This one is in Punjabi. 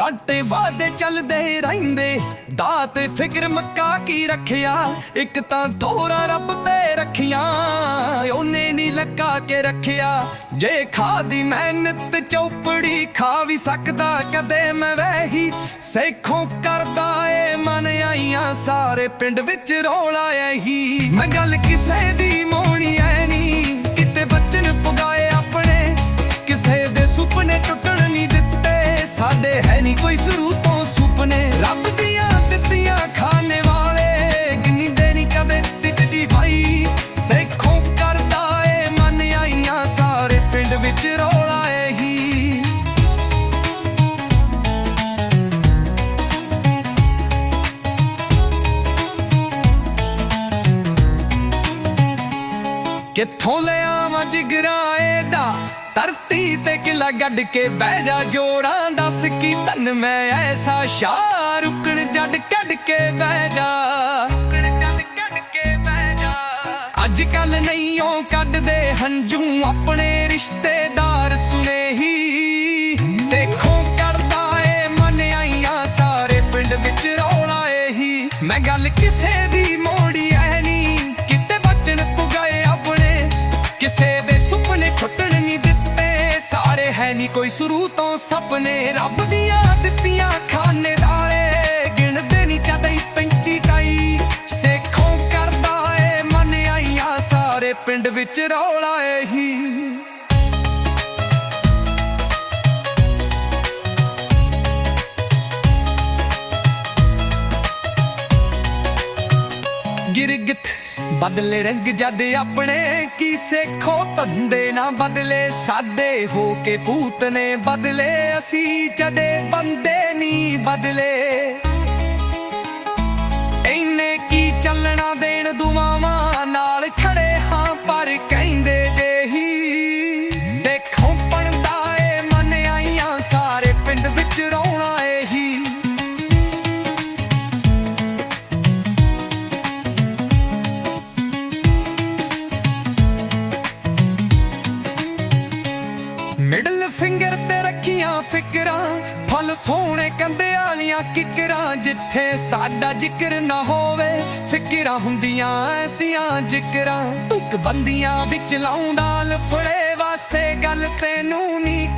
ਗਾਟੇ ਵਾਦੇ ਚੱਲਦੇ ਰਹਿੰਦੇ, ਦਾਤ, ਫਿਕਰ, ਮੱਕਾ ਕੀ ਰੱਖਿਆ? ਇੱਕ ਤਾਂ ਦੋਰਾ ਰੱਬ ਤੇ ਰੱਖੀਆਂ, ਉਹਨੇ ਨਹੀਂ ਲੱਗਾ ਕੇ ਰੱਖਿਆ। ਜੇ ਖਾਦੀ ਮਿਹਨਤ ਚੌਪੜੀ ਖਾ ਵੀ ਸਕਦਾ, ਕਦੇ ਮੈਂ ਵੈਹੀ ਸੇਖੋਂ ਕਰਦਾ ਏ ਮਨ ਆਈਆਂ, ਸਾਰੇ ਪਿੰਡ ਵਿੱਚ ਰੌਲਾ ਇਹੀ। ਮੈਂ ਗੱਲ ਕਿਸੇ ਦੀ ਪਿੰਡ ਵਿੱਚ ਰੌਲਾ ਇਹੀ। ਕਿੱਥੋਂ ਲਿਆਵਾਂ ਜਿਗਰਾਏ ਦਾ ਧਰਤੀ ਤੇ ਕਿਲਾ ਗੱਡ ਕੇ ਬਹਿ ਜਾ ਜੋੜਾਂ ਦੱਸ ਕੀ ਧਨ ਮੈਂ ਐਸਾ? ਸ਼ਾਹ ਰੁਕਣ ਜੱਡ ਕੱਲ ਕੱਢਦੇ ਹੰਝੂ? ਆਪਣੇ ਰਿਸ਼ਤੇਦਾਰ ਸੁਨੇ ਸੇਖੋਂ ਕਰਦਾ ਏ ਮਨ ਆਈਆਂ, ਸਾਰੇ ਪਿੰਡ ਵਿੱਚ ਰੌਲਾ ਇਹੀ। ਮੈਂ ਗੱਲ ਕਿਸੇ ਦੀ ਮੋੜੀ ਐ ਨਹੀਂ, ਕਿਤੇ ਬਚਨ ਪੁਗਾਏ ਆਪਣੇ। ਕਿਸੇ ਦੇ ਸੁਪਨੇ ਟੁੱਟਣ ਨਹੀਂ ਦਿੱਤੇ, ਸਾਰੇ ਹੈ ਨਹੀਂ ਕੋਈ ਸ਼ੁਰੂ ਤੋਂ ਸੁਪਨੇ। ਰੱਬ ਦੀਆਂ ਦਿੱਤੀਆਂ ਸਾਰੇ ਪਿੰਡ ਵਿੱਚ ਰੌਲਾ ਇਹੀ। ਗਿਰਗਤ ਬਦਲੇ ਰੰਗ ਜਦ ਆਪਣੇ ਕੀ ਸੇਖੋ ਧੰਦੇ ਨਾ ਬਦਲੇ, ਸਾਦੇ ਹੋ ਕੇ ਭੂਤ ਨੇ ਬਦਲੇ, ਅਸੀਂ ਜਦੇ ਬੰਦੇ ਨਹੀਂ ਬਦਲੇ। ਮਿਡਲ ਫਿੰਗਰ ਤੇ ਰੱਖੀਆਂ ਫਿਕਰਾਂ, ਫਲ ਸੋਹਣੇ ਕੰਦੇ ਵਾਲੀਆਂ ਕਿਕਰਾਂ, ਜਿੱਥੇ ਸਾਡਾ ਜ਼ਿਕਰ ਨਾ ਹੋਵੇ, ਫਿਕਰਾਂ ਹੁੰਦੀਆਂ ਐਸੀਆਂ ਜ਼ਿਕਰਾਂ। ਤੁਕ ਬੰਦੀਆਂ ਵਿੱਚ ਲਾਉਂਦਾ, ਲਫੜੇ ਵਾਸੇ ਗੱਲ ਤੈਨੂੰ ਨੀ